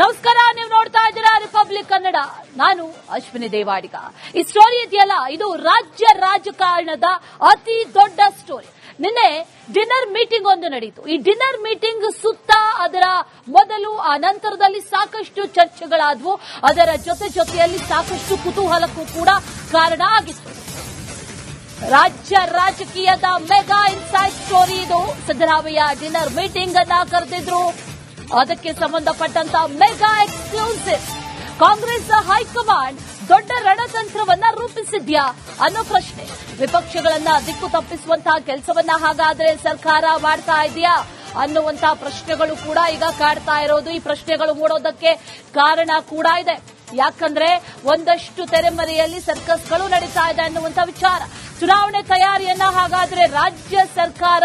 ನಮಸ್ಕಾರ, ನೀವು ನೋಡ್ತಾ ಇದ್ದೀರಾ ರಿಪಬ್ಲಿಕ್ ಕನ್ನಡ ನಾನು ಅಶ್ವಿನಿ ದೇವಾಡಿಗ. ಈ ಸ್ಟೋರಿ ಇದೆಯಲ್ಲ, ಇದು ರಾಜ್ಯ ರಾಜಕಾರಣದ ಅತಿ ದೊಡ್ಡ ಸ್ಟೋರಿ ನಿನ್ನೆ ಡಿನ್ನರ್ ಮೀಟಿಂಗ್ ಒಂದು ನಡೆಯಿತು ಈ ಡಿನ್ನರ್ ಮೀಟಿಂಗ್ ಸುತ್ತ ಅದರ ಮೊದಲು, ಆ ನಂತರದಲ್ಲಿ ಸಾಕಷ್ಟು ಚರ್ಚೆಗಳಾದವು. ಅದರ ಜೊತೆ ಜೊತೆಯಲ್ಲಿ ಸಾಕಷ್ಟು ಕುತೂಹಲಕ್ಕೂ ಕೂಡ ಕಾರಣ ಆಗಿತ್ತು. ರಾಜ್ಯ ರಾಜಕೀಯದ ಮೆಗಾ ಇನ್ಸೈಡ್ ಸ್ಟೋರಿ ಇದು. ಸಿದ್ದರಾಮಯ್ಯ ಡಿನ್ನರ್ ಮೀಟಿಂಗ್ ಅನ್ನ ಕರೆದಿದ್ರು. ಅದಕ್ಕೆ ಸಂಬಂಧಪಟ್ಟಂತ ಮೆಗಾ ಎಕ್ಸ್ಕ್ಲೂಸಿವ್. ಕಾಂಗ್ರೆಸ್ ಹೈಕಮಾಂಡ್ ದೊಡ್ಡ ರಣತಂತ್ರವನ್ನ ರೂಪಿಸಿದ್ಯಾ? ಅನ್ನೋ ಪ್ರಶ್ನೆ. ವಿಪಕ್ಷಗಳನ್ನ ದಿಕ್ಕು ತಪ್ಪಿಸುವಂತಹ ಕೆಲಸವನ್ನ ಹಾಗಾದ್ರೆ ಸರ್ಕಾರ ಮಾಡ್ತಾ ಇದೆಯಾ? ಅನ್ನುವಂತ ಪ್ರಶ್ನೆಗಳು ಕೂಡ ಈಗ ಕಾಡ್ತಾ ಇರೋದು. ಈ ಪ್ರಶ್ನೆಗಳು ಮೂಡೋದಕ್ಕೆ ಕಾರಣ ಕೂಡ ಇದೆ. ಯಾಕಂದ್ರೆ ಒಂದಷ್ಟು ತೆರೆಮರೆಯಲ್ಲಿ ಸರ್ಕಸ್ಗಳು ನಡೀತಾ ಇದೆ ಅನ್ನುವಂತ ವಿಚಾರ. ಚುನಾವಣೆ ತಯಾರಿಯನ್ನ ಹಾಗಾದ್ರೆ ರಾಜ್ಯ ಸರ್ಕಾರ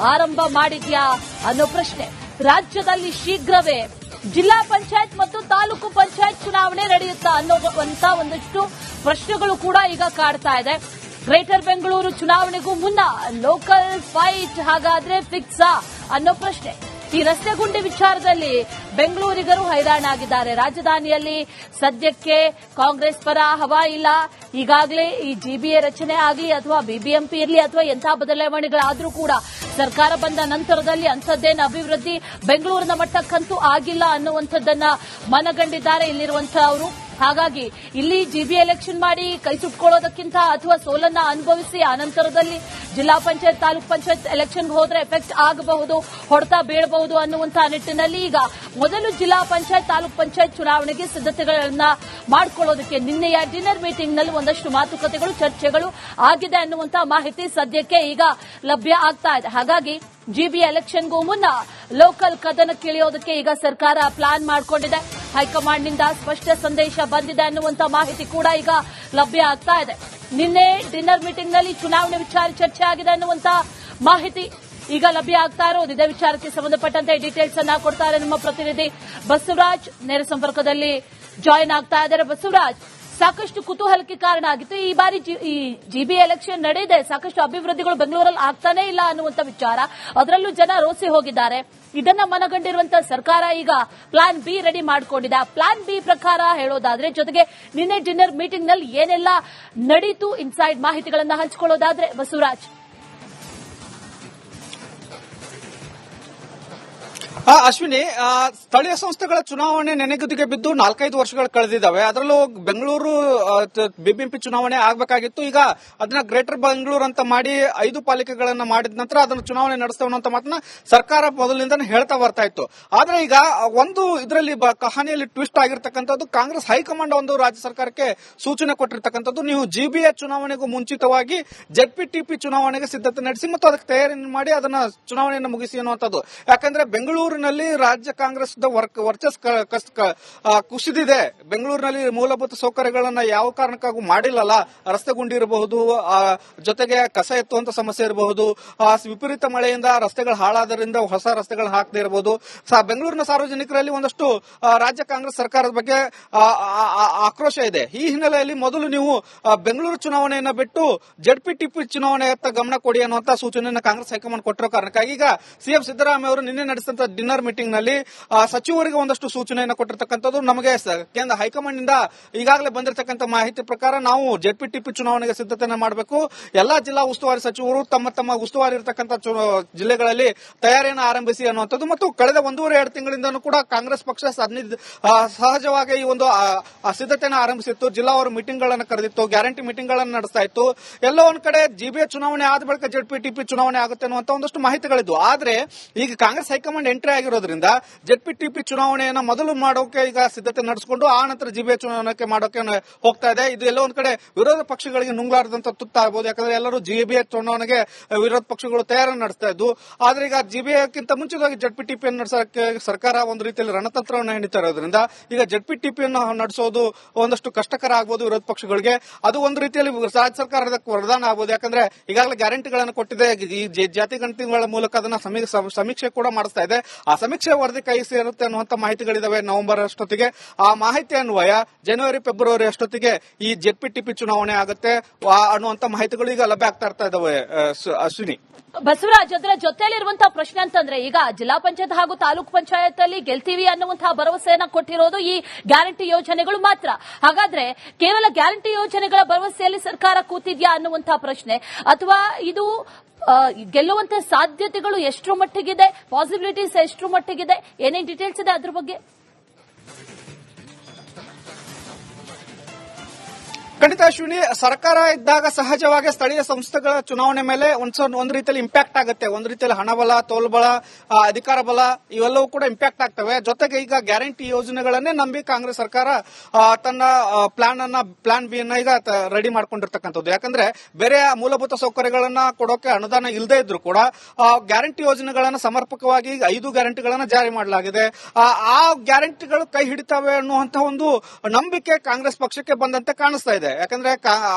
ಆರಂಭ ಮಾಡಿದ್ಯಾ? ಅನ್ನೋ ಪ್ರಶ್ನೆ. ರಾಜ್ಯದಲ್ಲಿ ಶೀಘ್ರವೇ ಜಿಲ್ಲಾ ಪಂಚಾಯತ್ ಮತ್ತು ತಾಲೂಕು ಪಂಚಾಯತ್ ಚುನಾವಣೆ ನಡೆಯುತ್ತಾ ಅನ್ನೋವಂತ ಒಂದಷ್ಟು ಪ್ರಶ್ನೆಗಳು ಕೂಡ ಈಗ ಕಾಡ್ತಾ ಇದೆ. ಗ್ರೇಟರ್ ಬೆಂಗಳೂರು ಚುನಾವಣೆಗೂ ಮುನ್ನ ಲೋಕಲ್ ಫೈಟ್ ಹಾಗಾದ್ರೆ ಫಿಕ್ಸಾ ಅನ್ನೋ ಪ್ರಶ್ನೆ. ಈ ರಸ್ತೆ ಗುಂಡಿ ವಿಚಾರದಲ್ಲಿ ಬೆಂಗಳೂರಿಗರು ಹೈರಾಣಾಗಿದ್ದಾರೆ. ರಾಜಧಾನಿಯಲ್ಲಿ ಸದ್ಯಕ್ಕೆ ಕಾಂಗ್ರೆಸ್ ಪರ ಹವಾ ಇಲ್ಲ. ಈಗಾಗಲೇ ಈ ಜಿಬಿಎ ರಚನೆ ಆಗಲಿ ಅಥವಾ ಬಿಬಿಎಂಪಿ ಇರಲಿ ಅಥವಾ ಎಂಥ ಬದಲಾವಣೆಗಳಾದರೂ ಕೂಡ ಸರ್ಕಾರ ಬಂದ ನಂತರದಲ್ಲಿ ಅಂಥದ್ದೇನು ಅಭಿವೃದ್ಧಿ ಬೆಂಗಳೂರಿನ ಮಟ್ಟಕ್ಕಂತೂ ಆಗಿಲ್ಲ ಅನ್ನುವಂಥದ್ದನ್ನ ಮನಗಂಡಿದ್ದಾರೆ ಇಲ್ಲಿರುವಂತಹವರು ಹಾಗಾಗಿ ಇಲ್ಲಿ ಜಿಬಿ ಎಲೆಕ್ಷನ್ ಮಾಡಿ ಕೈ ಸುಟ್ಕೊಳ್ಳೋದಕ್ಕಿಂತ ಅಥವಾ ಸೋಲನ್ನ ಅನುಭವಿಸಿ ಆನಂತರದಲ್ಲಿ ಜಿಲ್ಲಾ ಪಂಚಾಯತ್, ತಾಲೂಕ್ ಪಂಚಾಯತ್ ಎಲೆಕ್ಷನ್ ಹೋದ್ರೆ ಎಫೆಕ್ಟ್ ಆಗಬಹುದು, ಹೊಡೆತ ಬೀಳಬಹುದು ಅನ್ನುವಂತಹ ನಿಟ್ಟಿನಲ್ಲಿ ಈಗ ಮೊದಲು ಜಿಲ್ಲಾ ಪಂಚಾಯತ್, ತಾಲೂಕ್ ಪಂಚಾಯತ್ ಚುನಾವಣೆಗೆ ಸಿದ್ದತೆಗಳನ್ನ ಮಾಡಿಕೊಳ್ಳೋದಕ್ಕೆ ನಿನ್ನೆಯ ಡಿನ್ನರ್ ಮೀಟಿಂಗ್ನಲ್ಲಿ ಒಂದಷ್ಟು ಮಾತುಕತೆಗಳು, ಚರ್ಚೆಗಳು ಆಗಿದೆ ಅನ್ನುವಂತಹ ಮಾಹಿತಿ ಸದ್ಯಕ್ಕೆ ಈಗ ಲಭ್ಯ ಆಗ್ತಾ ಇದೆ. ಹಾಗಾಗಿ ಜಿಬಿ ಎಲೆಕ್ಷನ್ಗೂ ಮುನ್ನ ಲೋಕಲ್ ಕದನಕ್ಕಿಳಿಯೋದಕ್ಕೆ ಈಗ ಸರ್ಕಾರ ಪ್ಲಾನ್ ಮಾಡಿಕೊಂಡಿದೆ. ಹೈಕಮಾಂಡ್ನಿಂದ ಸ್ಪಷ್ಟ ಸಂದೇಶ ಬಂದಿದೆ ಅನ್ನುವಂತ ಮಾಹಿತಿ ಕೂಡ ಈಗ ಲಭ್ಯ ಆಗ್ತಾ ಇದೆ. ನಿನ್ನೆ ಡಿನ್ನರ್ ಮೀಟಿಂಗ್ನಲ್ಲಿ ಚುನಾವಣೆ ವಿಚಾರ ಚರ್ಚೆ ಆಗಿದೆ ಅನ್ನುವಂತ ಮಾಹಿತಿ ಈಗ ಲಭ್ಯ ಆಗ್ತಾ ಇರೋದು. ಇದೇ ವಿಚಾರಕ್ಕೆ ಸಂಬಂಧಪಟ್ಟಂತೆ ಡೀಟೇಲ್ಸ್ ಅನ್ನ ಕೊಡ್ತಾರೆ ನಮ್ಮ ಪ್ರತಿನಿಧಿ ಬಸವರಾಜ್. ನೇರ ಸಂಪರ್ಕದಲ್ಲಿ ಜಾಯಿನ್ ಆಗ್ತಾ ಇದ್ದಾರೆ. ಬಸವರಾಜ್ ಸಾಕಷ್ಟು ಕುತೂಹಲಕ್ಕೆ ಕಾರಣ ಆಗಿತ್ತು ಈ ಬಾರಿ ಈ ಜಿಬಿ ಎಲೆಕ್ಷನ್ ನಡೆದಿದೆ ಸಾಕಷ್ಟು ಅಭಿವೃದ್ಧಿಗಳು ಬೆಂಗಳೂರಲ್ಲಿ ಆಗ್ತಾನೆ ಇಲ್ಲ ಅನ್ನುವಂತ ವಿಚಾರ. ಅದರಲ್ಲೂ ಜನ ರೋಸಿ ಹೋಗಿದ್ದಾರೆ. ಇದನ್ನ ಮನಗಂಡಿರುವಂತಹ ಸರ್ಕಾರ ಈಗ ಪ್ಲಾನ್ ಬಿ ರೆಡಿ ಮಾಡಿಕೊಂಡಿದೆ. ಪ್ಲಾನ್ ಬಿ ಪ್ರಕಾರ ಹೇಳೋದಾದ್ರೆ, ಜೊತೆಗೆ ನಿನ್ನೆ ಡಿನ್ನರ್ ಮೀಟಿಂಗ್ನಲ್ಲಿ ಏನೆಲ್ಲ ನಡೀತು ಇನ್ಸೈಡ್ ಮಾಹಿತಿಗಳನ್ನು ಹಂಚಿಕೊಳ್ಳೋದಾದ್ರೆ, ಬಸವರಾಜ್. ಅಶ್ವಿನಿ ಸ್ಥಳೀಯ ಸಂಸ್ಥೆಗಳ ಚುನಾವಣೆ ನೆನೆಗುದಿಗೆ ಬಿದ್ದು ನಾಲ್ಕೈದು ವರ್ಷಗಳು ಕಳೆದಿದ್ದಾವೆ. ಅದರಲ್ಲೂ ಬೆಂಗಳೂರು ಬಿಬಿಎಂಪಿ ಚುನಾವಣೆ ಆಗಬೇಕಾಗಿತ್ತು. ಈಗ ಅದನ್ನ ಗ್ರೇಟರ್ ಬೆಂಗಳೂರು ಅಂತ ಮಾಡಿ ಐದು ಪಾಲಿಕೆಗಳನ್ನ ಮಾಡಿದ ನಂತರ ಅದನ್ನ ಚುನಾವಣೆ ನಡೆಸ್ತೇವೆ ಅಂತ ಮಾತನ್ನ ಸರ್ಕಾರ ಮೊದಲಿನಿಂದ ಹೇಳ್ತಾ ಬರ್ತಾ ಇತ್ತು. ಆದ್ರೆ ಈಗ ಒಂದು ಇದರಲ್ಲಿ ಕಹಾನಿಯಲ್ಲಿ ಟ್ವಿಸ್ಟ್ ಆಗಿರ್ತಕ್ಕಂಥದ್ದು ಕಾಂಗ್ರೆಸ್ ಹೈಕಮಾಂಡ್ ಒಂದು ರಾಜ್ಯ ಸರ್ಕಾರಕ್ಕೆ ಸೂಚನೆ ಕೊಟ್ಟಿರ್ತಕ್ಕಂಥದ್ದು. ನೀವು ಜಿಬಿಎ ಚುನಾವಣೆಗೂ ಮುಂಚಿತವಾಗಿ ಜೆಡ್ಪಿಟಿಪಿ ಚುನಾವಣೆಗೆ ಸಿದ್ಧತೆ ನಡೆಸಿ ಮತ್ತು ಅದಕ್ಕೆ ತಯಾರಿ ಮಾಡಿ ಅದನ್ನ ಚುನಾವಣೆಯನ್ನು ಮುಗಿಸಿ ಅನ್ನುವಂಥದ್ದು. ಯಾಕಂದ್ರೆ ಬೆಂಗಳೂರಿನಲ್ಲಿ ರಾಜ್ಯ ಕಾಂಗ್ರೆಸ್ ವರ್ಚಸ್ ಕ- ಕಸ್- ಕ- ಆ, ಕುಸಿದಿದೆ. ಬೆಂಗಳೂರಿನಲ್ಲಿ ಮೂಲಭೂತ ಸೌಕರ್ಯಗಳನ್ನ ಯಾವ ಕಾರಣಕ್ಕಾಗೂ ಮಾಡಿಲ್ಲಲ್ಲ. ರಸ್ತೆ ಗುಂಡಿ ಇರಬಹುದು ಜೊತೆಗೆ ಕಸ ಎತ್ತುವಂತ ಸಮಸ್ಯೆ ಇರಬಹುದು ವಿಪರೀತ ಮಳೆಯಿಂದ ರಸ್ತೆಗಳು ಹಾಳಾದ್ರಿಂದ ಹೊಸ ರಸ್ತೆಗಳು ಹಾಕದೇ ಇರಬಹುದು. ಬೆಂಗಳೂರಿನ ಸಾರ್ವಜನಿಕರಲ್ಲಿ ಒಂದಷ್ಟು ರಾಜ್ಯ ಕಾಂಗ್ರೆಸ್ ಸರ್ಕಾರದ ಬಗ್ಗೆ ಆಕ್ರೋಶ ಇದೆ. ಈ ಹಿನ್ನೆಲೆಯಲ್ಲಿ ಮೊದಲು ನೀವು ಬೆಂಗಳೂರು ಚುನಾವಣೆಯನ್ನ ಬಿಟ್ಟು ಜಡ್ಪಿ ಟಿಪ್ಪಿ ಚುನಾವಣೆಯತ್ತ ಗಮನ ಕೊಡಿ ಅನ್ನುವಂತ ಸೂಚನೆಯನ್ನು ಕಾಂಗ್ರೆಸ್ ಹೈಕಮಾಂಡ್ ಕೊಟ್ಟಿರೋ ಕಾರಣಕ್ಕಾಗಿ ಈಗ ಸಿಎಂ ಸಿದ್ದರಾಮಯ್ಯ ಅವರು ನಿನ್ನೆ ನಡೆಸಿದಂತ ಡಿನ್ನರ್ ಮೀಟಿಂಗ್ನಲ್ಲಿ ಸಚಿವರಿಗೆ ಒಂದಷ್ಟು ಸೂಚನೆಯನ್ನು ಕೊಟ್ಟಿರತಕ್ಕಂಥದ್ದು ನಮಗೆ ಕೇಂದ್ರ ಹೈಕಮಾಂಡ್ನಿಂದ ಈಗಾಗಲೇ ಬಂದಿರತಕ್ಕಂಥ ಮಾಹಿತಿ ಪ್ರಕಾರ ನಾವು ಜೆಡ್ಪಿ ಟಿಪಿ ಚುನಾವಣೆಗೆ ಸಿದ್ಧತೆಯನ್ನು ಮಾಡಬೇಕು. ಎಲ್ಲಾ ಜಿಲ್ಲಾ ಉಸ್ತುವಾರಿ ಸಚಿವರು ತಮ್ಮ ತಮ್ಮ ಉಸ್ತುವಾರಿ ಇರತಕ್ಕಂಥ ಜಿಲ್ಲೆಗಳಲ್ಲಿ ತಯಾರಿಯನ್ನು ಆರಂಭಿಸಿ ಅನ್ನುವಂಥದ್ದು ಮತ್ತು ಕಳೆದ ಒಂದೂವರೆ, ಎರಡು ತಿಂಗಳಿಂದನೂ ಕೂಡ ಕಾಂಗ್ರೆಸ್ ಪಕ್ಷ ಸಹಜವಾಗಿ ಈ ಒಂದು ಸಿದ್ಧತೆಯನ್ನು ಆರಂಭಿಸಿತ್ತು. ಜಿಲ್ಲಾವಾರು ಮೀಟಿಂಗ್ಗಳನ್ನು ಕರೆದಿತ್ತು, ಗ್ಯಾರಂಟಿ ಮೀಟಿಂಗ್ಗಳನ್ನು ನಡೆಸ್ತಾ ಇತ್ತು. ಎಲ್ಲ ಒಂದ್ ಕಡೆ ಜಿಬಿಎ ಚುನಾವಣೆ ಆದ ಬಳಿಕ ಜೆಡ್ಪಿ ಟಿಪಿ ಚುನಾವಣೆ ಆಗುತ್ತೆ ಅನ್ನುವಂತ ಒಂದಷ್ಟು ಮಾಹಿತಿಗಳಿದ್ವು. ಆದ್ರೆ ಈಗ ಕಾಂಗ್ರೆಸ್ ಹೈಕಮಾಂಡ್ ಎಂಟ್ರಿ ಆಗಿರೋದ್ರಿಂದ ಜೆಡ್ಪಿ ಟಿಪಿ ಚುನಾವಣೆಯನ್ನ ಮೊದಲು ಮಾಡೋಕೆ ಈಗ ಸಿದ್ಧತೆ ನಡೆಸಿಕೊಂಡು ಆ ನಂತರ ಜಿಬಿಎ ಚುನಾವಣೆ ಮಾಡೋಕೆ ಹೋಗ್ತಾ ಇದೆ. ಇದು ಎಲ್ಲೋ ಒಂದ್ ಕಡೆ ವಿರೋಧ ಪಕ್ಷಗಳಿಗೆ ನುಂಗ್ಲಾರದಂತ ತುತ್ತಾಗಬಹುದು ಯಾಕಂದ್ರೆ ಎಲ್ಲರೂ ಜಿಬಿಎ ಚುನಾವಣೆಗೆ ವಿರೋಧ ಪಕ್ಷಗಳು ತಯಾರಿ ನಡೆಸ್ತಾ ಇದ್ದು, ಆದ್ರೆ ಈಗ ಜಿಬಿಎಕ್ಕಿಂತ ಮುಂಚಿತವಾಗಿ ಜಡ್ಪಿ ಟಿಪಿಯನ್ನು ನಡೆಸೋಕೆ ಸರ್ಕಾರ ಒಂದು ರೀತಿಯಲ್ಲಿ ರಣತಂತ್ರವನ್ನು ಹೆಣಿತಾ ಇರೋದ್ರಿಂದ ಈಗ ಜಡ್ಪಿ ಟಿಪಿಯನ್ನು ನಡೆಸೋದು ಒಂದಷ್ಟು ಕಷ್ಟಕರ ಆಗ್ಬೋದು ವಿರೋಧ ಪಕ್ಷಗಳಿಗೆ. ಅದು ಒಂದು ರೀತಿಯಲ್ಲಿ ರಾಜ್ಯ ಸರ್ಕಾರದ ವರದಾನ ಆಗ್ಬೋದು. ಯಾಕಂದ್ರೆ ಈಗಾಗಲೇ ಗ್ಯಾರಂಟಿಗಳನ್ನು ಕೊಟ್ಟಿದೆ. ಈ ಜಾತಿ ಗಣತಿಗಳ ಮೂಲಕ ಅದನ್ನ ಸಮೀ- ಸಮೀಕ್ಷೆ ಕೂಡ ಮಾಡಿಸ್ತಾ ಇದೆ. ಆ ಸಮೀಕ್ಷೆ ವರದಿ ಕೈ ಸೇರುತ್ತೆ ಅನ್ನುವಂತ ಮಾಹಿತಿಗಳಿದಾವೆ ನವೆಂಬರ್ ಅಷ್ಟೊತ್ತಿಗೆ. ಆ ಮಾಹಿತಿ ಅನ್ವಯ ಜನವರಿ, ಫೆಬ್ರವರಿ ಅಷ್ಟೊತ್ತಿಗೆ ಈ ಜೆಪಿ ಟಿಪಿ ಚುನಾವಣೆ ಆಗುತ್ತೆ ಅನ್ನುವಂತ ಮಾಹಿತಿಗಳು ಈಗ ಲಭ್ಯ ಆಗ್ತಾ ಇರ್ತಾ ಇದಾವೆ ಅಶ್ವಿನಿ. ಬಸವರಾಜ್, ಅದರ ಜೊತೆಯಲ್ಲಿರುವಂತಹ ಪ್ರಶ್ನೆ ಅಂತಂದ್ರೆ ಈಗ ಜಿಲ್ಲಾ ಪಂಚಾಯತ್ ಹಾಗೂ ತಾಲೂಕು ಪಂಚಾಯತ್ ಅಲ್ಲಿ ಗೆಲ್ತೀವಿ ಅನ್ನುವಂತಹ ಭರವಸೆಯನ್ನ ಕೊಟ್ಟಿರೋದು ಈ ಗ್ಯಾರಂಟಿ ಯೋಜನೆಗಳು ಮಾತ್ರ. ಹಾಗಾದ್ರೆ ಕೇವಲ ಗ್ಯಾರಂಟಿ ಯೋಜನೆಗಳ ಭರವಸೆಯಲ್ಲಿ ಸರ್ಕಾರ ಕೂತಿದ್ಯಾ ಅನ್ನುವಂತಹ ಪ್ರಶ್ನೆ. ಅಥವಾ ಇದು ಆ, ಗೆಲ್ಲುವಂತ ಸಾಧ್ಯತೆಗಳು ಎಷ್ಟರ ಮಟ್ಟಿಗಿದೆ? ಪಾಸಿಬಿಲಿಟೀಸ್ ಎಷ್ಟರ ಮಟ್ಟಿಗಿದೆ? ಏನೇನು ಡೀಟೇಲ್ಸ್ ಇದೆ ಅದ್ರ ಬಗ್ಗೆ? ಖಂಡಿತ ಅಶ್ವಿನಿ ಸರ್ಕಾರ ಇದ್ದಾಗ ಸಹಜವಾಗಿ ಸ್ಥಳೀಯ ಸಂಸ್ಥೆಗಳ ಚುನಾವಣೆ ಮೇಲೆ ಒಂದ್ ಒಂದ್ ರೀತಿಯಲ್ಲಿ ಇಂಪ್ಯಾಕ್ಟ್ ಆಗುತ್ತೆ. ಒಂದ್ ರೀತಿಯಲ್ಲಿ ಹಣಬಲ ತೋಲ್ಬಲ ಅಧಿಕಾರ ಬಲ, ಇವೆಲ್ಲವೂ ಕೂಡ ಇಂಪ್ಯಾಕ್ಟ್ ಆಗ್ತವೆ. ಜೊತೆಗೆ ಈಗ ಗ್ಯಾರಂಟಿ ಯೋಜನೆಗಳನ್ನೇ ನಂಬಿ ಕಾಂಗ್ರೆಸ್ ಸರ್ಕಾರ ತನ್ನ ಪ್ಲಾನ್ ಅನ್ನ ಪ್ಲಾನ್ ಬಿ ಅನ್ನ ಈಗ ರೆಡಿ ಮಾಡ್ಕೊಂಡಿರ್ತಕ್ಕಂಥದ್ದು. ಯಾಕಂದ್ರೆ ಬೇರೆ ಮೂಲಭೂತ ಸೌಕರ್ಯಗಳನ್ನ ಕೊಡೋಕೆ ಅನುದಾನ ಇಲ್ಲದೆ ಇದ್ರು ಕೂಡ ಗ್ಯಾರಂಟಿ ಯೋಜನೆಗಳನ್ನ ಸಮರ್ಪಕವಾಗಿ ಐದು ಗ್ಯಾರಂಟಿಗಳನ್ನ ಜಾರಿ ಮಾಡಲಾಗಿದೆ. ಆ ಗ್ಯಾರಂಟಿಗಳು ಕೈ ಹಿಡಿತವೆ ಅನ್ನುವಂತಹ ಒಂದು ನಂಬಿಕೆ ಕಾಂಗ್ರೆಸ್ ಪಕ್ಷಕ್ಕೆ ಬಂದಂತೆ ಕಾಣಿಸ್ತಾ ಇದೆ. ಯಾಕಂದ್ರೆ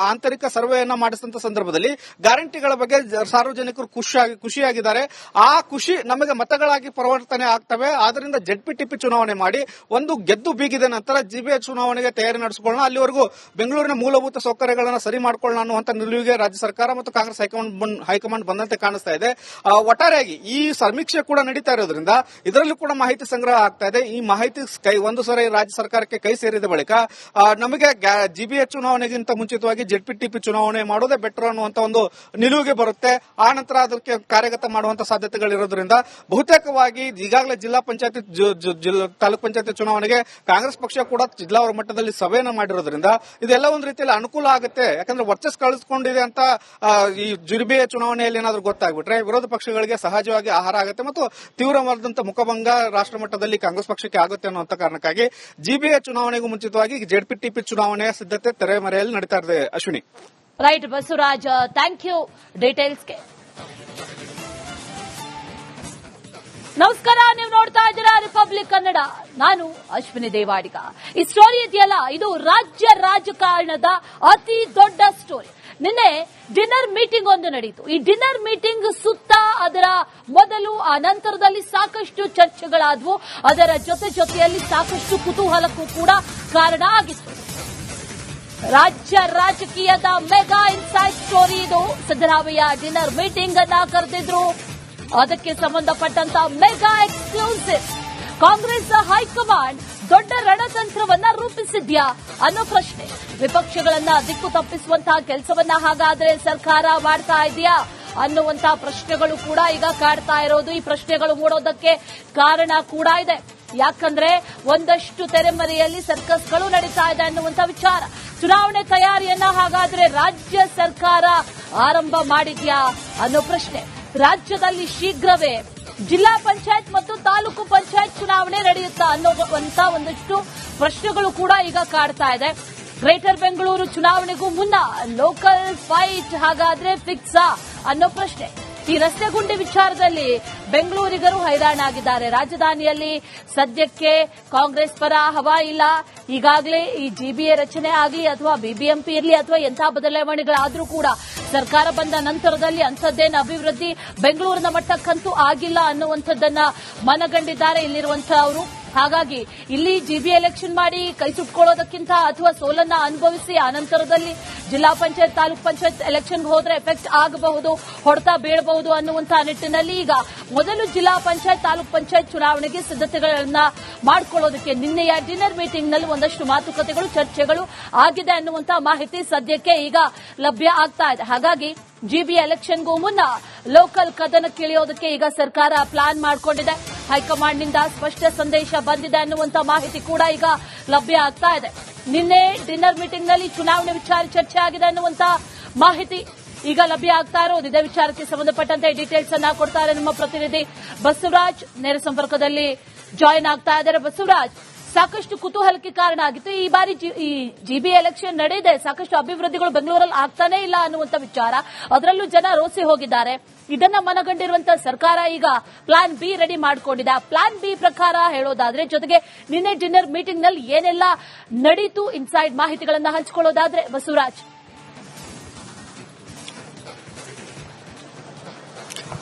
ಆಂತರಿಕ ಸರ್ವೆಯನ್ನ ಮಾಡಿಸಿದಂತ ಸಂದರ್ಭದಲ್ಲಿ ಗ್ಯಾರಂಟಿಗಳ ಬಗ್ಗೆ ಸಾರ್ವಜನಿಕರು ಖುಷಿಯಾಗಿ, ಖುಷಿಯಾಗಿದ್ದಾರೆ. ಆ ಖುಷಿ ನಮಗೆ ಮತಗಳಾಗಿ ಪರಿವರ್ತನೆ ಆಗ್ತವೆ. ಆದ್ರಿಂದ ಜಡ್ಪಿ ಟಿಪ್ಪಿ ಚುನಾವಣೆ ಮಾಡಿ ಒಂದು ಗೆದ್ದು ಬೀಗಿದ ನಂತರ ಜಿಬಿಎ ಚುನಾವಣೆಗೆ ತಯಾರಿ ನಡೆಸಿಕೊಳ್ಳೋಣ. ಅಲ್ಲಿವರೆಗೂ ಬೆಂಗಳೂರಿನ ಮೂಲಭೂತ ಸೌಕರ್ಯಗಳನ್ನು ಸರಿ ಮಾಡಿಕೊಳ್ಳೋಣ ಅನ್ನುವಂಥ ನಿಲುವಿಗೆ ರಾಜ್ಯ ಸರ್ಕಾರ ಮತ್ತು ಕಾಂಗ್ರೆಸ್ ಹೈಕಮಾಂಡ್ ಹೈಕಮಾಂಡ್ ಬಂದಂತೆ ಕಾಣಿಸ್ತಾ ಇದೆ. ಒಟ್ಟಾರೆಯಾಗಿ ಈ ಸಮೀಕ್ಷೆ ಕೂಡ ನಡೀತಾ ಇರೋದ್ರಿಂದ ಇದರಲ್ಲೂ ಕೂಡ ಮಾಹಿತಿ ಸಂಗ್ರಹ ಆಗ್ತಾ ಇದೆ. ಈ ಮಾಹಿತಿ ಒಂದು ಸರಿ ರಾಜ್ಯ ಸರ್ಕಾರಕ್ಕೆ ಕೈ ಸೇರಿದ ಬಳಿಕ ನಮಗೆ ನಮಗೆ ಜಿಬಿಎ ಚುನಾವಣೆಗಿಂತ ಮುಂಚಿತವಾಗಿ ಜೆಡ್ಪಿ ಟಿಪಿ ಚುನಾವಣೆ ಮಾಡೋದೇ ಬೆಟರ್ ಅನ್ನುವಂತ ಒಂದು ನಿಲುವಿಗೆ ಬರುತ್ತೆ. ಆ ನಂತರ ಅದಕ್ಕೆ ಕಾರ್ಯಗತ ಮಾಡುವಂತ ಸಾಧ್ಯತೆಗಳಿರೋದ್ರಿಂದ ಬಹುತೇಕವಾಗಿ ಈಗಾಗಲೇ ಜಿಲ್ಲಾ ಪಂಚಾಯತಿ ತಾಲೂಕ್ ಪಂಚಾಯತಿ ಚುನಾವಣೆಗೆ ಕಾಂಗ್ರೆಸ್ ಪಕ್ಷ ಕೂಡ ಜಿಲ್ಲಾ ಮಟ್ಟದಲ್ಲಿ ಸಭೆಯನ್ನು ಮಾಡಿರೋದ್ರಿಂದ ಇದೆಲ್ಲ ಒಂದು ರೀತಿಯಲ್ಲಿ ಅನುಕೂಲ ಆಗುತ್ತೆ. ಯಾಕಂದ್ರೆ ವರ್ಚಸ್ ಕಳಿಸ್ಕೊಂಡಿದೆ ಅಂತ ಈ ಜುರಿಬೆಯ ಚುನಾವಣೆಯಲ್ಲಿ ಏನಾದರೂ ಗೊತ್ತಾಗ್ಬಿಟ್ರೆ ವಿರೋಧ ಪಕ್ಷಗಳಿಗೆ ಸಹಜವಾಗಿ ಆಹಾರ ಆಗುತ್ತೆ ಮತ್ತು ತೀವ್ರವಾದಂತಹ ಮುಖಭಂಗ ರಾಷ್ಟ್ರ ಮಟ್ಟದಲ್ಲಿ ಕಾಂಗ್ರೆಸ್ ಪಕ್ಷಕ್ಕೆ ಆಗುತ್ತೆ ಅನ್ನುವಂತ ಕಾರಣಕ್ಕಾಗಿ ಜಿಬಿಎ ಚುನಾವಣೆಗೂ ಮುಂಚಿತವಾಗಿ ಜೆಡ್ಪಿ ಟಿಪಿ ಚುನಾವಣೆಯ ಸಿದ್ಧತೆ ತೆರೆಮರೆಯಲ್ಲಿ ನಡೀತಾ ಇದೆ Ashwini. Right Basavaraj thank you ಡೀಟೇಲ್ಸ್ಗೆ ನಮಸ್ಕಾರ, ನೀವು ನೋಡ್ತಾ ಇದ್ದೀರಾ ರಿಪಬ್ಲಿಕ್ ಕನ್ನಡ ನಾನು ಅಶ್ವಿನಿ ದೇವಾಡಿಗ. ಈ ಸ್ಟೋರಿ ಇದೆಯಲ್ಲ, ಇದು ರಾಜ್ಯ ರಾಜಕಾರಣದ ಅತಿ ದೊಡ್ಡ ಸ್ಟೋರಿ ನಿನ್ನೆ ಡಿನ್ನರ್ ಮೀಟಿಂಗ್ ಒಂದು ನಡೆಯಿತು ಈ ಡಿನ್ನರ್ ಮೀಟಿಂಗ್ ಸುತ್ತ ಅದರ ಮೊದಲು, ಆ ನಂತರದಲ್ಲಿ ಸಾಕಷ್ಟು ಚರ್ಚೆಗಳಾದವು. ಅದರ ಜೊತೆ ಜೊತೆಯಲ್ಲಿ ಸಾಕಷ್ಟು ಕುತೂಹಲಕ್ಕೂ ಕೂಡ ಕಾರಣ ಆಗಿತ್ತು. ರಾಜ್ಯ ರಾಜಕೀಯದ ಮೆಗಾ ಇನ್ಸೈಟ್ ಸ್ಟೋರಿ ಇದು. ಸಿದ್ದರಾಮಯ್ಯ ಡಿನ್ನರ್ ಮೀಟಿಂಗ್ ಅನ್ನ ಕರೆದಿದ್ರು. ಅದಕ್ಕೆ ಸಂಬಂಧಪಟ್ಟಂತ ಮೆಗಾ ಎಕ್ಸ್ಕ್ಲೂಸಿವ್. ಕಾಂಗ್ರೆಸ್ ಹೈಕಮಾಂಡ್ ದೊಡ್ಡ ರಣತಂತ್ರವನ್ನ ರೂಪಿಸಿದ್ಯಾ? ಅನ್ನೋ ಪ್ರಶ್ನೆ. ವಿಪಕ್ಷಗಳನ್ನ ದಿಕ್ಕು ತಪ್ಪಿಸುವಂತಹ ಕೆಲಸವನ್ನ ಹಾಗಾದ್ರೆ ಸರ್ಕಾರ ಮಾಡ್ತಾ ಇದೆಯಾ? ಅನ್ನುವಂತಹ ಪ್ರಶ್ನೆಗಳು ಕೂಡ ಈಗ ಕಾಡ್ತಾ ಇರೋದು. ಈ ಪ್ರಶ್ನೆಗಳು ಮೂಡೋದಕ್ಕೆ ಕಾರಣ ಕೂಡ ಇದೆ. ಯಾಕಂದ್ರೆ ಒಂದಷ್ಟು ತೆರೆಮರೆಯಲ್ಲಿ ಸರ್ಕಸ್ಗಳು ನಡೀತಾ ಇದೆ ಅನ್ನುವಂತ ವಿಚಾರ. ಚುನಾವಣೆ ತಯಾರಿಯನ್ನ ಹಾಗಾದ್ರೆ ರಾಜ್ಯ ಸರ್ಕಾರ ಆರಂಭ ಮಾಡಿದ್ಯಾ ಅನ್ನೋ ಪ್ರಶ್ನೆ. ರಾಜ್ಯದಲ್ಲಿ ಶೀಘ್ರವೇ ಜಿಲ್ಲಾ ಪಂಚಾಯತ್ ಮತ್ತು ತಾಲೂಕು ಪಂಚಾಯತ್ ಚುನಾವಣೆ ನಡೆಯುತ್ತಾ ಅನ್ನೋಂತ ಒಂದಷ್ಟು ಪ್ರಶ್ನೆಗಳು ಕೂಡ ಈಗ ಕಾಡ್ತಾ ಇದೆ. ಗ್ರೇಟರ್ ಬೆಂಗಳೂರು ಚುನಾವಣೆಗೂ ಮುನ್ನ ಲೋಕಲ್ ಫೈಟ್ ಹಾಗಾದ್ರೆ ಫಿಕ್ಸಾ ಅನ್ನೋ ಪ್ರಶ್ನೆ. ಈ ರಸ್ತೆ ಗುಂಡಿ ವಿಚಾರದಲ್ಲಿ ಬೆಂಗಳೂರಿಗರು ಹೈರಾಣಾಗಿದ್ದಾರೆ. ರಾಜಧಾನಿಯಲ್ಲಿ ಸದ್ಯಕ್ಕೆ ಕಾಂಗ್ರೆಸ್ ಪರ ಹವಾ ಇಲ್ಲ. ಈಗಾಗಲೇ ಈ ಜಿಬಿಎ ರಚನೆ ಆಗಲಿ ಅಥವಾ ಬಿಬಿಎಂಪಿ ಇರಲಿ ಅಥವಾ ಎಂಥ ಬದಲಾವಣೆಗಳಾದರೂ ಕೂಡ ಸರ್ಕಾರ ಬಂದ ನಂತರದಲ್ಲಿ ಅಂಥದ್ದೇನು ಅಭಿವೃದ್ಧಿ ಬೆಂಗಳೂರಿನ ಮಟ್ಟಕ್ಕಂತೂ ಆಗಿಲ್ಲ ಅನ್ನುವಂಥದ್ದನ್ನ ಮನಗಂಡಿದ್ದಾರೆ ಇಲ್ಲಿರುವಂತಹವರು ಹಾಗಾಗಿ ಇಲ್ಲಿ ಜಿಬಿ ಎಲೆಕ್ಷನ್ ಮಾಡಿ ಕೈ ಸುಟ್ಕೊಳ್ಳೋದಕ್ಕಿಂತ ಅಥವಾ ಸೋಲನ್ನ ಅನುಭವಿಸಿ ಅನಂತರದಲ್ಲಿ ಜಿಲ್ಲಾ ಪಂಚಾಯತ್, ತಾಲೂಕ್ ಪಂಚಾಯತ್ ಎಲೆಕ್ಷನ್ಗೆ ಹೋದ್ರೆ ಎಫೆಕ್ಟ್ ಆಗಬಹುದು, ಹೊಡೆತ ಬೀಳಬಹುದು ಅನ್ನುವಂತಹ ನಿಟ್ಟಿನಲ್ಲಿ ಈಗ ಮೊದಲು ಜಿಲ್ಲಾ ಪಂಚಾಯತ್, ತಾಲೂಕ್ ಪಂಚಾಯತ್ ಚುನಾವಣೆಗೆ ಸಿದ್ಧತೆಗಳನ್ನ ಮಾಡಿಕೊಳ್ಳೋದಕ್ಕೆ ನಿನ್ನೆಯ ಡಿನ್ನರ್ ಮೀಟಿಂಗ್ನಲ್ಲಿ ಒಂದಷ್ಟು ಮಾತುಕತೆಗಳು, ಚರ್ಚೆಗಳು ಆಗಿದೆ ಅನ್ನುವಂತಹ ಮಾಹಿತಿ ಸದ್ಯಕ್ಕೆ ಈಗ ಲಭ್ಯ ಆಗ್ತಾ ಇದೆ. ಹಾಗಾಗಿ ಜಿಬಿ ಎಲೆಕ್ಷನ್ಗೂ ಮುನ್ನ ಲೋಕಲ್ ಕದನಕ್ಕಿಳಿಯೋದಕ್ಕೆ ಈಗ ಸರ್ಕಾರ ಪ್ಲಾನ್ ಮಾಡಿಕೊಂಡಿದೆ. ಹೈಕಮಾಂಡ್ನಿಂದ ಸ್ಪಷ್ಟ ಸಂದೇಶ ಬಂದಿದೆ ಅನ್ನುವಂತ ಮಾಹಿತಿ ಕೂಡ ಈಗ ಲಭ್ಯ ಆಗ್ತಾ ಇದೆ. ನಿನ್ನೆ ಡಿನ್ನರ್ ಮೀಟಿಂಗ್ನಲ್ಲಿ ಚುನಾವಣೆ ವಿಚಾರ ಚರ್ಚೆ ಆಗಿದೆ ಅನ್ನುವಂತ ಮಾಹಿತಿ ಈಗ ಲಭ್ಯ ಆಗ್ತಾ ಇರೋದು. ಇದೇ ವಿಚಾರಕ್ಕೆ ಸಂಬಂಧಪಟ್ಟಂತೆ ಡೀಟೇಲ್ಸ್ ಅನ್ನ ಕೊಡ್ತಾರೆ ನಮ್ಮ ಪ್ರತಿನಿಧಿ ಬಸವರಾಜ್. ನೇರ ಸಂಪರ್ಕದಲ್ಲಿ ಜಾಯಿನ್ ಆಗ್ತಾ ಇದ್ದಾರೆ. ಬಸವರಾಜ್ ಸಾಕಷ್ಟು ಕುತೂಹಲಕ್ಕೆ ಕಾರಣ ಆಗಿತ್ತು ಈ ಬಾರಿ ಈ ಜಿಬಿ ಎಲೆಕ್ಷನ್ ನಡೆದಿದೆ ಸಾಕಷ್ಟು ಅಭಿವೃದ್ಧಿಗಳು ಬೆಂಗಳೂರಲ್ಲಿ ಆಗ್ತಾನೆ ಇಲ್ಲ ಅನ್ನುವಂತ ವಿಚಾರ. ಅದರಲ್ಲೂ ಜನ ರೋಸಿ ಹೋಗಿದ್ದಾರೆ. ಇದನ್ನ ಮನಗಂಡಿರುವಂತಹ ಸರ್ಕಾರ ಈಗ ಪ್ಲಾನ್ ಬಿ ರೆಡಿ ಮಾಡಿಕೊಂಡಿದೆ. ಪ್ಲಾನ್ ಬಿ ಪ್ರಕಾರ ಹೇಳೋದಾದ್ರೆ, ಜೊತೆಗೆ ನಿನ್ನೆ ಡಿನ್ನರ್ ಮೀಟಿಂಗ್ನಲ್ಲಿ ಏನೆಲ್ಲ ನಡೀತು ಇನ್ಸೈಡ್ ಮಾಹಿತಿಗಳನ್ನು ಹಂಚಿಕೊಳ್ಳೋದಾದ್ರೆ, ಬಸವರಾಜ್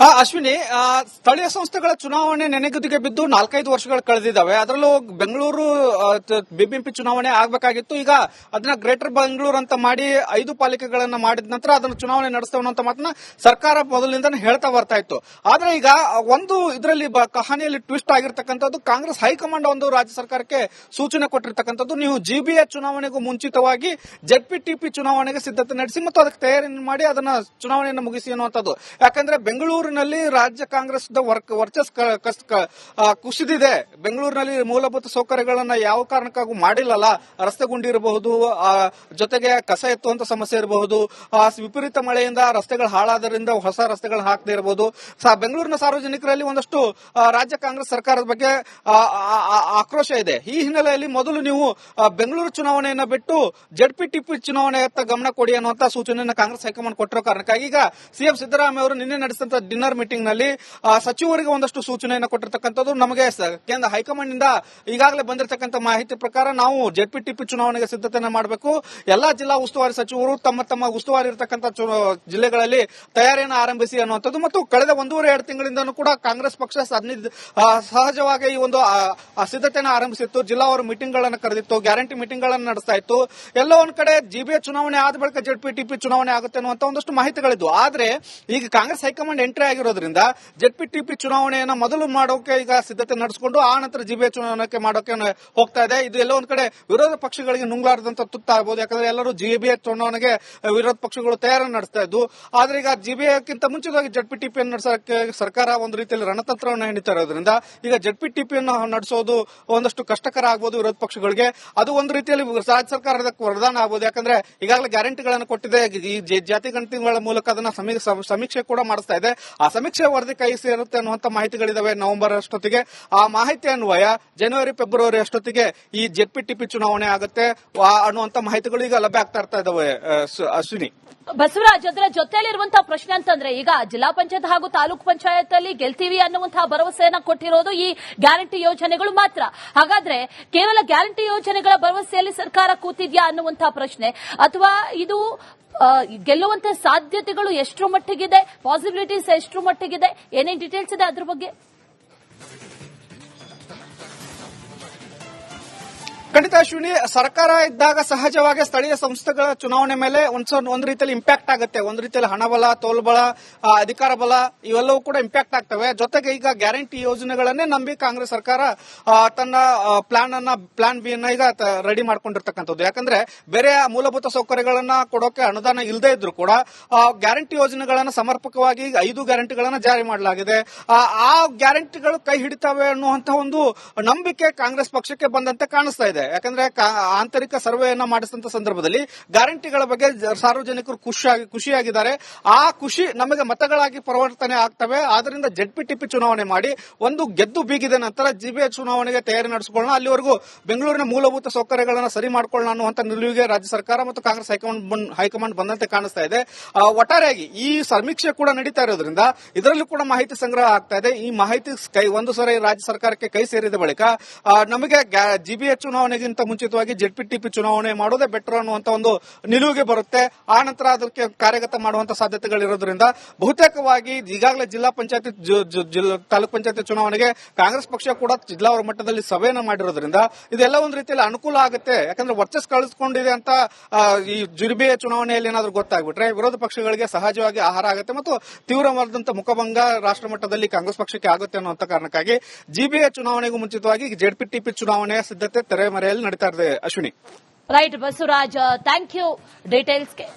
ಅಶ್ವಿನಿ ಸ್ಥಳೀಯ ಸಂಸ್ಥೆಗಳ ಚುನಾವಣೆ ನೆನೆಗುದಿಗೆ ಬಿದ್ದು ನಾಲ್ಕೈದು ವರ್ಷಗಳು ಕಳೆದಿದ್ದಾವೆ. ಅದರಲ್ಲೂ ಬೆಂಗಳೂರು ಬಿಬಿಎಂಪಿ ಚುನಾವಣೆ ಆಗಬೇಕಾಗಿತ್ತು. ಈಗ ಅದನ್ನ ಗ್ರೇಟರ್ ಬೆಂಗಳೂರು ಅಂತ ಮಾಡಿ ಐದು ಪಾಲಿಕೆಗಳನ್ನ ಮಾಡಿದ ನಂತರ ಅದನ್ನ ಚುನಾವಣೆ ನಡೆಸ್ತೇವೆ ಅಂತ ಮಾತನ್ನ ಸರ್ಕಾರ ಮೊದಲಿನಿಂದ ಹೇಳ್ತಾ ಬರ್ತಾ ಇತ್ತು. ಆದ್ರೆ ಈಗ ಒಂದು ಇದರಲ್ಲಿ ಕಹಾನಿಯಲ್ಲಿ ಟ್ವಿಸ್ಟ್ ಆಗಿರ್ತಕ್ಕಂಥದ್ದು ಕಾಂಗ್ರೆಸ್ ಹೈಕಮಾಂಡ್ ಒಂದು ರಾಜ್ಯ ಸರ್ಕಾರಕ್ಕೆ ಸೂಚನೆ ಕೊಟ್ಟಿರ್ತಕ್ಕಂಥದ್ದು. ನೀವು ಜಿಬಿಎ ಚುನಾವಣೆಗೂ ಮುಂಚಿತವಾಗಿ ಜೆಡ್ಪಿಟಿಪಿ ಚುನಾವಣೆಗೆ ಸಿದ್ಧತೆ ನಡೆಸಿ ಮತ್ತು ಅದಕ್ಕೆ ತಯಾರಿ ಮಾಡಿ ಅದನ್ನ ಚುನಾವಣೆಯನ್ನು ಮುಗಿಸಿ ಅನ್ನುವಂಥದ್ದು. ಯಾಕಂದ್ರೆ ಬೆಂಗಳೂರಿನಲ್ಲಿ ರಾಜ್ಯ ಕಾಂಗ್ರೆಸ್ ವರ್ಚಸ್ ಕ- ಕಸ್- ಕುಸಿದಿದೆ. ಬೆಂಗಳೂರಿನಲ್ಲಿ ಮೂಲಭೂತ ಸೌಕರ್ಯಗಳನ್ನ ಯಾವ ಕಾರಣಕ್ಕಾಗೂ ಮಾಡಿಲ್ಲಲ್ಲ. ರಸ್ತೆ ಗುಂಡಿ ಇರಬಹುದು ಜೊತೆಗೆ ಕಸ ಎತ್ತುವಂತ ಸಮಸ್ಯೆ ಇರಬಹುದು. ವಿಪರೀತ ಮಳೆಯಿಂದ ರಸ್ತೆಗಳು ಹಾಳಾದ್ರಿಂದ ಹೊಸ ರಸ್ತೆಗಳು ಹಾಕದೇ ಇರಬಹುದು. ಬೆಂಗಳೂರಿನ ಸಾರ್ವಜನಿಕರಲ್ಲಿ ಒಂದಷ್ಟು ರಾಜ್ಯ ಕಾಂಗ್ರೆಸ್ ಸರ್ಕಾರದ ಬಗ್ಗೆ ಆಕ್ರೋಶ ಇದೆ. ಈ ಹಿನ್ನೆಲೆಯಲ್ಲಿ ಮೊದಲು ನೀವು ಬೆಂಗಳೂರು ಚುನಾವಣೆಯನ್ನ ಬಿಟ್ಟು ಜಡ್ಪಿ ಟಿಪ್ಪಿ ಚುನಾವಣೆಯತ್ತ ಗಮನ ಕೊಡಿ ಅನ್ನುವಂತ ಸೂಚನೆಯನ್ನು ಕಾಂಗ್ರೆಸ್ ಹೈಕಮಾಂಡ್ ಕೊಟ್ಟಿರೋ ಕಾರಣಕ್ಕಾಗಿ ಈಗ ಸಿಎಂ ಸಿದ್ದರಾಮಯ್ಯ ಅವರು ನಿನ್ನೆ ನಡೆಸಿದಂತ ಡಿನ್ನರ್ ಮೀಟಿಂಗ್ನಲ್ಲಿ ಸಚಿವರಿಗೆ ಒಂದಷ್ಟು ಸೂಚನೆಯನ್ನು ಕೊಟ್ಟಿರತಕ್ಕಂಥದ್ದು ನಮಗೆ ಕೇಂದ್ರ ಹೈಕಮಾಂಡ್ನಿಂದ ಈಗಾಗಲೇ ಬಂದಿರತಕ್ಕಂಥ ಮಾಹಿತಿ ಪ್ರಕಾರ ನಾವು ಜೆಡ್ಪಿ ಟಿಪಿ ಚುನಾವಣೆಗೆ ಸಿದ್ಧತೆಯನ್ನು ಮಾಡಬೇಕು. ಎಲ್ಲಾ ಜಿಲ್ಲಾ ಉಸ್ತುವಾರಿ ಸಚಿವರು ತಮ್ಮ ತಮ್ಮ ಉಸ್ತುವಾರಿ ಇರತಕ್ಕಂಥ ಜಿಲ್ಲೆಗಳಲ್ಲಿ ತಯಾರಿಯನ್ನು ಆರಂಭಿಸಿ ಅನ್ನುವಂಥದ್ದು ಮತ್ತು ಕಳೆದ ಒಂದೂವರೆ, ಎರಡು ತಿಂಗಳಿಂದನೂ ಕೂಡ ಕಾಂಗ್ರೆಸ್ ಪಕ್ಷ ಸಹಜವಾಗಿ ಈ ಒಂದು ಸಿದ್ಧತೆಯನ್ನು ಆರಂಭಿಸಿತ್ತು. ಮೀಟಿಂಗ್ಗಳನ್ನು ಕರೆದಿತ್ತು, ಗ್ಯಾರಂಟಿ ಮೀಟಿಂಗ್ಗಳನ್ನು ನಡೆಸ್ತಾ ಇತ್ತು. ಎಲ್ಲ ಒಂದ್ ಕಡೆ ಜಿಬಿಎ ಚುನಾವಣೆ ಆದ ಬಳಿಕ ಜೆಡ್ಪಿ ಟಿಪಿ ಚುನಾವಣೆ ಆಗುತ್ತೆ ಅನ್ನುವಂತ ಒಂದಷ್ಟು ಮಾಹಿತಿಗಳಿದ್ವು. ಆದ್ರೆ ಈಗ ಕಾಂಗ್ರೆಸ್ ಹೈಕಮಾಂಡ್ ಎಂಟ್ರಿ ಆಗಿರೋದ್ರಿಂದ ಜೆಡ್ಪಿ ಟಿಪಿ ಚುನಾವಣೆಯನ್ನ ಮೊದಲು ಮಾಡೋಕೆ ಈಗ ಸಿದ್ಧತೆ ನಡೆಸಿಕೊಂಡು ಆ ನಂತರ ಜಿಬಿಎ ಚುನಾವಣೆಗೆ ಮಾಡೋಕೆ ಹೋಗ್ತಾ ಇದೆ. ಇದು ಎಲ್ಲೋ ಒಂದ್ ಕಡೆ ವಿರೋಧ ಪಕ್ಷಗಳಿಗೆ ನುಂಗ್ಲಾರದಂತ ತುತ್ತಾಗಬಹುದು ಯಾಕಂದ್ರೆ ಎಲ್ಲರೂ ಜಿಬಿಎ ಚುನಾವಣೆಗೆ ವಿರೋಧ ಪಕ್ಷಗಳು ತಯಾರನ್ನು ನಡೆಸ್ತಾ ಇದ್ದು, ಆದ್ರೆ ಈಗ ಜಿಬಿಎಕ್ಕಿಂತ ಮುಂಚಿತವಾಗಿ ಜಡ್ಪಿ ಟಿಪಿಯನ್ನು ನಡೆಸೋಕೆ ಸರ್ಕಾರ ಒಂದು ರೀತಿಯಲ್ಲಿ ರಣತಂತ್ರವನ್ನು ಹೆಣಿತಾ ಇರೋದ್ರಿಂದ ಈಗ ಜಡ್ಪಿ ಟಿಪಿಯನ್ನು ನಡೆಸೋದು ಒಂದಷ್ಟು ಕಷ್ಟಕರ ಆಗ್ಬೋದು ವಿರೋಧ ಪಕ್ಷಗಳಿಗೆ. ಅದು ಒಂದು ರೀತಿಯಲ್ಲಿ ರಾಜ್ಯ ಸರ್ಕಾರದ ವರದಾನ ಆಗ್ಬೋದು. ಯಾಕಂದ್ರೆ ಈಗಾಗಲೇ ಗ್ಯಾರಂಟಿಗಳನ್ನು ಕೊಟ್ಟಿದೆ. ಈ ಜಾತಿ ಗಣತಿಗಳ ಮೂಲಕ ಅದನ್ನ ಸಮೀ- ಸಮೀಕ್ಷೆ ಕೂಡ ಮಾಡಿಸ್ತಾ ಇದೆ. ಆ ಸಮೀಕ್ಷೆ ವರದಿ ಕೈ ಸೇರುತ್ತೆ ಅನ್ನುವಂತ ಮಾಹಿತಿಗಳಿದಾವೆ ನವೆಂಬರ್ ಅಷ್ಟೊತ್ತಿಗೆ. ಆ ಮಾಹಿತಿ ಅನ್ವಯ ಜನವರಿ, ಫೆಬ್ರವರಿ ಅಷ್ಟೊತ್ತಿಗೆ ಈ ಜೆಡ್ಪಿ ಟಿಪಿ ಚುನಾವಣೆ ಆಗುತ್ತೆ. ಅನ್ನುವಂತ ಮಾಹಿತಿಗಳು ಈಗ ಲಭ್ಯ ಆಗ್ತಾ ಇರ್ತಾ ಇದಾವೆ ಅಶ್ವಿನಿ ಬಸವರಾಜ್, ಅದರ ಜೊತೆಯಲ್ಲಿರುವಂತಹ ಪ್ರಶ್ನೆ ಅಂತಂದ್ರೆ ಈಗ ಜಿಲ್ಲಾ ಪಂಚಾಯತ್ ಹಾಗೂ ತಾಲೂಕು ಪಂಚಾಯತ್ ಅಲ್ಲಿ ಗೆಲ್ತೀವಿ ಅನ್ನುವಂತಹ ಭರವಸೆಯನ್ನ ಕೊಟ್ಟಿರೋದು ಈ ಗ್ಯಾರಂಟಿ ಯೋಜನೆಗಳು ಮಾತ್ರ. ಹಾಗಾದ್ರೆ ಕೇವಲ ಗ್ಯಾರಂಟಿ ಯೋಜನೆಗಳ ಭರವಸೆಯಲ್ಲಿ ಸರ್ಕಾರ ಕೂತಿದ್ಯಾ ಅನ್ನುವಂತಹ ಪ್ರಶ್ನೆ. ಅಥವಾ ಇದು ಗೆಲ್ಲುವಂತ ಸಾಧ್ಯತೆಗಳು ಎಷ್ಟರ ಮಟ್ಟಿಗಿದೆ? ಪಾಸಿಬಿಲಿಟೀಸ್ ಎಷ್ಟರ ಮಟ್ಟಿಗಿದೆ? ಏನೇನು ಡೀಟೇಲ್ಸ್ ಇದೆ ಅದ್ರ ಬಗ್ಗೆ? ಖಂಡಿತ ಅಶ್ವಿನಿ, ಸರ್ಕಾರ ಇದ್ದಾಗ ಸಹಜವಾಗಿ ಸ್ಥಳೀಯ ಸಂಸ್ಥೆಗಳ ಚುನಾವಣೆ ಮೇಲೆ ಒಂದ್ ಒಂದ್ ರೀತಿಯಲ್ಲಿ ಇಂಪ್ಯಾಕ್ಟ್ ಆಗುತ್ತೆ. ಒಂದ್ ರೀತಿಯಲ್ಲಿ ಹಣಬಲ ತೋಲ್ಬಲ ಬಲ ಅಧಿಕಾರ ಬಲ, ಇವೆಲ್ಲವೂ ಕೂಡ ಇಂಪ್ಯಾಕ್ಟ್ ಆಗ್ತವೆ. ಜೊತೆಗೆ ಈಗ ಗ್ಯಾರಂಟಿ ಯೋಜನೆಗಳನ್ನೇ ನಂಬಿ ಕಾಂಗ್ರೆಸ್ ಸರ್ಕಾರ ತನ್ನ ಪ್ಲಾನ್ ಅನ್ನ ಪ್ಲಾನ್ ಬಿ ಅನ್ನ ಈಗ ರೆಡಿ ಮಾಡ್ಕೊಂಡಿರ್ತಕ್ಕಂಥದ್ದು. ಯಾಕಂದ್ರೆ ಬೇರೆ ಮೂಲಭೂತ ಸೌಕರ್ಯಗಳನ್ನ ಕೊಡೋಕೆ ಅನುದಾನ ಇಲ್ಲದೆ ಇದ್ರು ಕೂಡ ಗ್ಯಾರಂಟಿ ಯೋಜನೆಗಳನ್ನ ಸಮರ್ಪಕವಾಗಿ ಐದು ಗ್ಯಾರಂಟಿಗಳನ್ನ ಜಾರಿ ಮಾಡಲಾಗಿದೆ. ಆ ಗ್ಯಾರಂಟಿಗಳು ಕೈ ಹಿಡಿತವೆ ಅನ್ನುವಂತಹ ಒಂದು ನಂಬಿಕೆ ಕಾಂಗ್ರೆಸ್ ಪಕ್ಷಕ್ಕೆ ಬಂದಂತೆ ಕಾಣಿಸ್ತಾ ಇದೆ. ಯಾಕಂದ್ರೆ ಆಂತರಿಕ ಸರ್ವೆಯನ್ನ ಮಾಡಿಸಿದಂತ ಸಂದರ್ಭದಲ್ಲಿ ಗ್ಯಾರಂಟಿಗಳ ಬಗ್ಗೆ ಸಾರ್ವಜನಿಕರು ಖುಷಿಯಾಗಿ ಖುಷಿಯಾಗಿದ್ದಾರೆ. ಆ ಖುಷಿ ನಮಗೆ ಮತಗಳಾಗಿ ಪರಿವರ್ತನೆ ಆಗ್ತವೆ. ಆದ್ರಿಂದ ಜೆಡ್ಪಿ ಟಿಪಿ ಚುನಾವಣೆ ಮಾಡಿ ಒಂದು ಗೆದ್ದು ಬೀಗಿದ ನಂತರ ಜಿಬಿಎ ಚುನಾವಣೆಗೆ ತಯಾರಿ ನಡೆಸಿಕೊಳ್ಳೋಣ. ಅಲ್ಲಿವರೆಗೂ ಬೆಂಗಳೂರಿನ ಮೂಲಭೂತ ಸೌಕರ್ಯಗಳನ್ನ ಸರಿ ಮಾಡಿಕೊಳ್ಳೋಣ ಅನ್ನುವಂತ ನಿಲುವಿಗೆ ರಾಜ್ಯ ಸರ್ಕಾರ ಮತ್ತು ಕಾಂಗ್ರೆಸ್ ಹೈಕಮಾಂಡ್ ಹೈಕಮಾಂಡ್ ಬಂದಂತೆ ಕಾಣಿಸ್ತಾ ಇದೆ. ಒಟ್ಟಾರೆಯಾಗಿ ಈ ಸಮೀಕ್ಷೆ ಕೂಡ ನಡೀತಾ ಇರೋದ್ರಿಂದ ಇದರಲ್ಲೂ ಕೂಡ ಮಾಹಿತಿ ಸಂಗ್ರಹ ಆಗ್ತಾ ಇದೆ. ಈ ಮಾಹಿತಿ ಕೈ ಒಂದು ಸರಿ ರಾಜ್ಯ ಸರ್ಕಾರಕ್ಕೆ ಕೈ ಸೇರಿದ ಬಳಿಕ ನಮಗೆ ಜಿಬಿಎ ಚುನಾವಣೆಗಿಂತ ಮುಂಚಿತವಾಗಿ ಜೆಡ್ಪಿ ಟಿಪಿ ಚುನಾವಣೆ ಮಾಡೋದೇ ಬೆಟರ್ ಅನ್ನುವಂತ ಒಂದು ನಿಲುವಿಗೆ ಬರುತ್ತೆ. ಆ ನಂತರ ಅದಕ್ಕೆ ಕಾರ್ಯಗತ ಮಾಡುವಂತ ಸಾಧ್ಯತೆಗಳಿರೋದ್ರಿಂದ ಬಹುತೇಕವಾಗಿ ಈಗಾಗಲೇ ಜಿಲ್ಲಾ ಪಂಚಾಯತಿ ತಾಲೂಕ್ ಪಂಚಾಯತಿ ಚುನಾವಣೆಗೆ ಕಾಂಗ್ರೆಸ್ ಪಕ್ಷ ಕೂಡ ಜಿಲ್ಲಾ ಮಟ್ಟದಲ್ಲಿ ಸಭೆಯನ್ನು ಮಾಡಿರೋದ್ರಿಂದ ಇದೆಲ್ಲ ಒಂದು ರೀತಿಯಲ್ಲಿ ಅನುಕೂಲ ಆಗುತ್ತೆ. ಯಾಕಂದ್ರೆ ವರ್ಚಸ್ ಕಳಿಸ್ಕೊಂಡಿದೆ ಅಂತ ಈ ಜುರ್ಬಿಯ ಚುನಾವಣೆಯಲ್ಲಿ ಏನಾದ್ರು ಗೊತ್ತಾಗ್ಬಿಟ್ರೆ ವಿರೋಧ ಪಕ್ಷಗಳಿಗೆ ಸಹಜವಾಗಿ ಆಹಾರ ಆಗುತ್ತೆ ಮತ್ತು ತೀವ್ರವಾದಂತಹ ಮುಖಭಂಗ ರಾಷ್ಟ್ರ ಮಟ್ಟದಲ್ಲಿ ಕಾಂಗ್ರೆಸ್ ಪಕ್ಷಕ್ಕೆ ಆಗುತ್ತೆ ಅನ್ನುವಂತ ಕಾರಣಕ್ಕಾಗಿ ಜಿಬಿಎ ಚುನಾವಣೆಗೂ ಮುಂಚಿತವಾಗಿ ಜೆಡ್ಪಿ ಟಿಪಿ ಚುನಾವಣೆಯ ಸಿದ್ಧತೆ ರ್ಯಾಲಿ ನಡೀತಾ ಇದೆ Ashwini. Right Basavaraj thank you ಡೀಟೇಲ್ಸ್ಗೆ